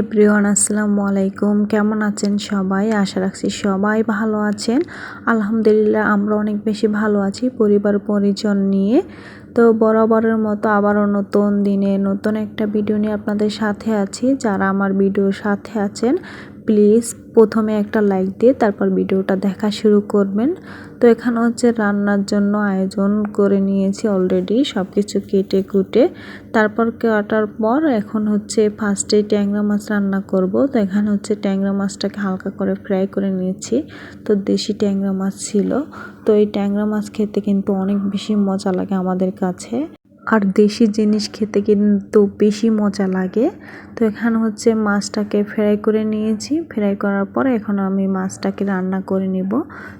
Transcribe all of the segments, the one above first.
Everyone, আসসালামু আলাইকুম। কেমন আছেন সবাই? আশা রাখছি সবাই ভালো আছেন। আলহামদুলিল্লাহ, আমরা অনেক বেশি ভালো আছি পরিবার পরিজন নিয়ে। তো বরাবরের মতো আবারও নতুন দিনে নতুন একটা ভিডিও নিয়ে আপনাদের সাথে আছি। যারা আমার ভিডিওর সাথে আছেন, প্লিজ প্রথমে একটা লাইক দিয়ে তারপর ভিডিওটা দেখা শুরু করবেন। তো এখানে হচ্ছে রান্নার জন্য আয়োজন করে নিয়েছি অলরেডি সব কিছু কেটে কুটে। তারপর কাটার পর এখন হচ্ছে ফার্স্টে ট্যাংরা মাছ রান্না করব। তো এখানে হচ্ছে ট্যাংরা মাছটাকে হালকা করে ফ্রাই করে নিয়েছি। তো দেশি ট্যাংরা মাছ ছিল। তো এই ট্যাংরা মাছ খেতে কিন্তু অনেক বেশি মজা লাগে আমাদের কাছে। আর দেশি জিনিস খেতে কিন্তু বেশি মজা লাগে। তো এখানে হচ্ছে মাছটাকে ফ্রাই করে নিয়েছি। ফ্রাই করার পর এখন আমি মাছটাকে রান্না করে নিব।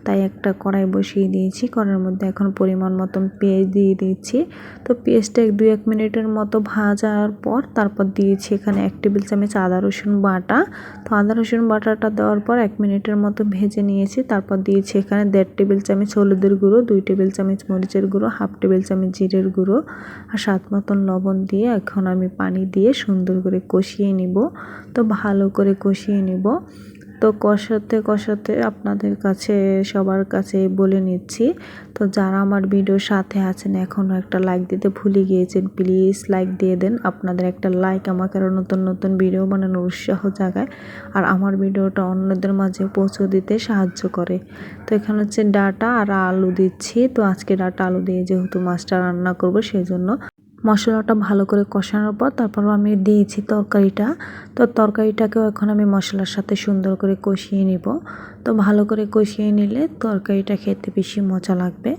তাই একটা কড়াই বসিয়ে দিয়েছি। কড়াইয়ের মধ্যে এখন পরিমাণ মতন পেঁয়াজ দিয়ে দিয়েছি তো পেঁয়াজটা এক দুই এক মিনিটের মতো ভাজার পর তারপর দিয়েছি এখানে এক টেবিল চামচ আদা রসুন বাটা। তো আদা রসুন বাটাটা দেওয়ার পর এক মিনিটের মতো ভেজে নিয়েছি। তারপর দিয়েছি এখানে দেড় টেবিল চামচ হলুদের গুঁড়ো, দুই টেবিল চামচ মরিচের গুঁড়ো, হাফ টেবিল চামচ জিরের গুঁড়ো। আর স্বাদ মতন লবণ দিয়ে এখন আমি পানি দিয়ে সুন্দর করে কষিয়ে নিব। তো ভালো করে কষিয়ে নিব। তো কষাতে কষাতে আপনাদের কাছে, সবার কাছে বলে নিচ্ছি। তো যারা আমার ভিডিওর সাথে আছেন এখনও একটা লাইক দিতে ভুলে গিয়েছেন প্লিজ লাইক দিয়ে দেন। আপনাদের একটা লাইক আমাকে আরও নতুন নতুন ভিডিও বানানোর উৎসাহ জাগায়, আর আমার ভিডিওটা অন্যদের মাঝে পৌঁছে দিতে সাহায্য করে। তো এখানে হচ্ছে ডাটা আর আলু দিচ্ছি। তো আজকে ডাটা আলু দিয়ে যেহেতু মাছটা রান্না করব সেই জন্য মশলাটা ভালো করে কষানোর পর তারপর আমি দিয়েছি তরকারিটা। তো তরকারিটাকেও এখন আমি মশলার সাথে সুন্দর করে কষিয়ে নিব। তো ভালো করে কষিয়ে নিলে তরকারিটা খেতে বেশি মজা লাগবে।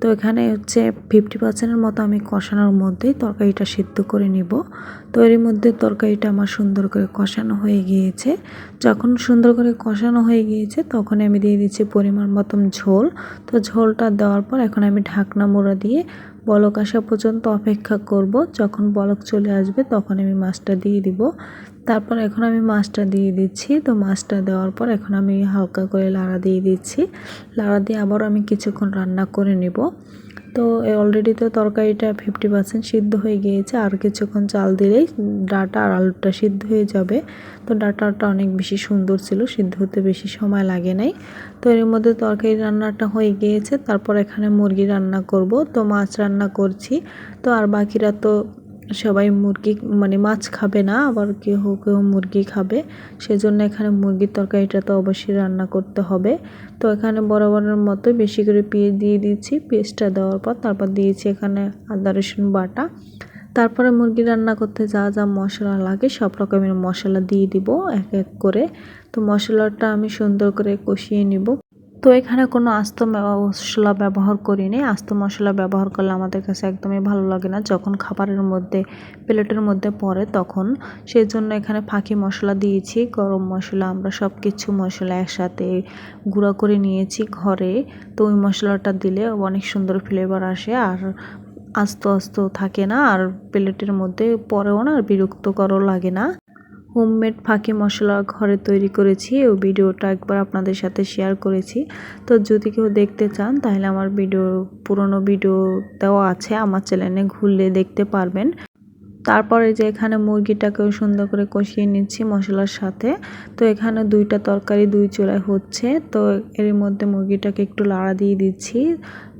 তো এখানে হচ্ছে ফিফটি পার্সেন্টের মতো আমি কষানোর মধ্যেই তরকারিটা সিদ্ধ করে নিব। তো এর মধ্যে তরকারিটা আমার সুন্দর করে কষানো হয়ে গিয়েছে। যখন সুন্দর করে কষানো হয়ে গিয়েছে তখন আমি দিয়ে দিচ্ছি পরিমাণ মতন ঝোল। তো ঝোলটা দেওয়ার পর এখন আমি ঢাকনা মোড়া দিয়ে বলক আসা পর্যন্ত অপেক্ষা করব। যখন বলক চলে আসবে তখন আমি মাছটা দিয়ে দিব। তারপর এখন আমি মাছটা দিয়ে দিচ্ছি। তো মাছটা দেওয়ার পর এখন আমি হালকা করে লাড়া দিয়ে দিচ্ছি। লাড়া দিয়ে আবার আমি কিছুক্ষণ রান্না করে নেব। তো অলরেডি তো তরকারিটা ফিফটি পার্সেন্ট সিদ্ধ হয়ে গিয়েছে। আর কিছুক্ষণ চাল দিলেই ডাটা আর আলুটা সিদ্ধ হয়ে যাবে। তো ডাটাটা অনেক বেশি সুন্দর ছিল, সিদ্ধ হতে বেশি সময় লাগে নাই। তো এর মধ্যে তরকারি রান্নাটা হয়ে গিয়েছে। তারপর এখানে মুরগি রান্না করব। তো মাছ রান্না করছি। তো আর বাকিরা তো সবাই মুরগি মানে মাছ খাবে না, আবার কেউ কেউ মুরগি খাবে। সেজন্য এখানে মুরগির তরকারিটা তো অবশ্যই রান্না করতে হবে। তো এখানে বরাবরের মতো বেশি করে পেঁয়াজ দিয়ে দিচ্ছি পেঁয়াজটা দেওয়ার পর তারপর দিয়েছি এখানে আদা, রসুন বাটা। তারপরে মুরগি রান্না করতে যা যা মশলা লাগে সব রকমের মশলা দিয়ে দিব এক এক করে। তো মশলাটা আমি সুন্দর করে কষিয়ে নিব। তো এখানে কোনো আস্ত মশলা ব্যবহার করিনি। আস্ত মশলা ব্যবহার করলে আমাদের কাছে একদমই ভালো লাগে না। যখন খাবারের মধ্যে, প্লেটের মধ্যে পড়ে তখন সেই জন্য এখানে ফাঁকি মশলা দিয়েছি। গরম মশলা, আমরা সব কিছু মশলা একসাথে গুঁড়ো করে নিয়েছি ঘরে। তো ওই মশলাটা দিলে অনেক সুন্দর ফ্লেভার আসে। আর আস্ত আস্ত থাকে না, আর প্লেটের মধ্যে পরেও না, আর বিরক্তকরও লাগে না। হোমমেড ফাঁকি মশলা ঘরে তৈরি করেছি। ও ভিডিওটা একবার আপনাদের সাথে শেয়ার করেছি। তো যদি কেউ দেখতে চান, তাহলে আমার ভিডিও, পুরনো ভিডিও দেওয়া আছে। আমার চ্যানেলে ঘুরলে দেখতে পারবেন। তারপরে যে এখানে মুরগিটাকেও সুন্দর করে কষিয়ে নিচ্ছি মশলার সাথে। তো এখানে দুইটা তরকারি, দুই চূড়ায় হচ্ছে। তো এর মধ্যে মুরগিটাকে একটু লাড়া দিয়ে দিচ্ছি।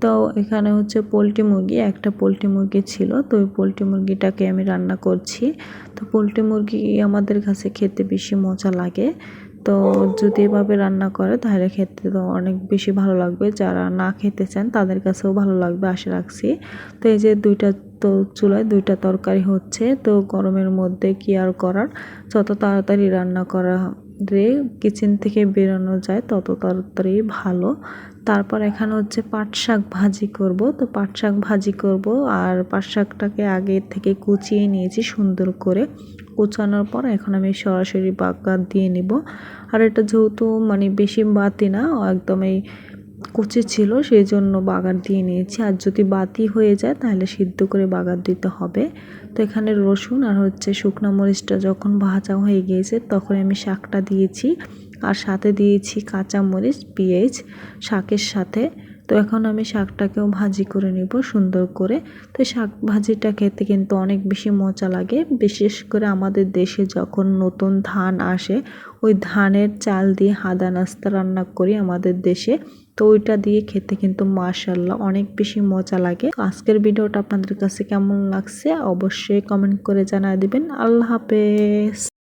তো এখানে হচ্ছে পোলট্রি মুরগি, একটা পোলট্রি মুরগি ছিল। তো ওই পোলট্রি মুরগিটাকে আমি রান্না করছি। তো পোলট্রি মুরগি আমাদের কাছে খেতে বেশি মজা লাগে। তো যদি এভাবে রান্না করে, তাহলে খেতে তো অনেক বেশি ভালো লাগবে। যারা না খেতে চান, তাদের কাছেও ভালো লাগবে, আশা রাখছি। তো এই যে দুইটা তো চুলায় দুইটা তরকারি হচ্ছে, তো গরমের মধ্যে কি আর করার? যত তাড়াতাড়ি রান্না করা রে, কিচেন থেকে বেরোনো যায়, তত তাড়াতাড়ি ভালো। তারপর এখানে হচ্ছে পাট শাক ভাজি করব। তো পাট শাক ভাজি করব আর পাট শাকটাকে আগে থেকে কুচিয়ে নিয়েছি সুন্দর করে। কুচানোর পর এখন আমি সরাসরি বাগার দিয়ে নিব। আর এটা যেহেতু মানে বেশি বাতি না, একদম এই কুচি ছিল সেই জন্য বাগার দিয়ে নিয়েছি। আর যদি বাতি হয়ে যায়, তাহলে সিদ্ধ করে বাগার দিতে হবে। তো এখানে রসুন আর হচ্ছে শুকনো মরিচটা যখন ভাজা হয়ে গিয়েছে তখন আমি শাকটা দিয়েছি। আর সাথে দিয়েছি কাঁচা মরিচ, পেঁয়াজ শাকের সাথে। তো এখন আমি শাকটাকেও ভাজি করে নিব সুন্দর করে। তো শাক ভাজিটা খেতে কিন্তু অনেক বেশি মজা লাগে। বিশেষ করে আমাদের দেশে যখন নতুন ধান আসে, ওই ধানের চাল দিয়ে হাদা নাস্তা রান্না করি আমাদের দেশে। তো ওইটা দিয়ে খেতে কিন্তু মাশাল্লাহ অনেক বেশি মজা লাগে। আজকের ভিডিওটা আপনাদের কাছে কেমন লাগছে অবশ্যই কমেন্ট করে জানা দিবেন। আল্লাহ হাফেজ।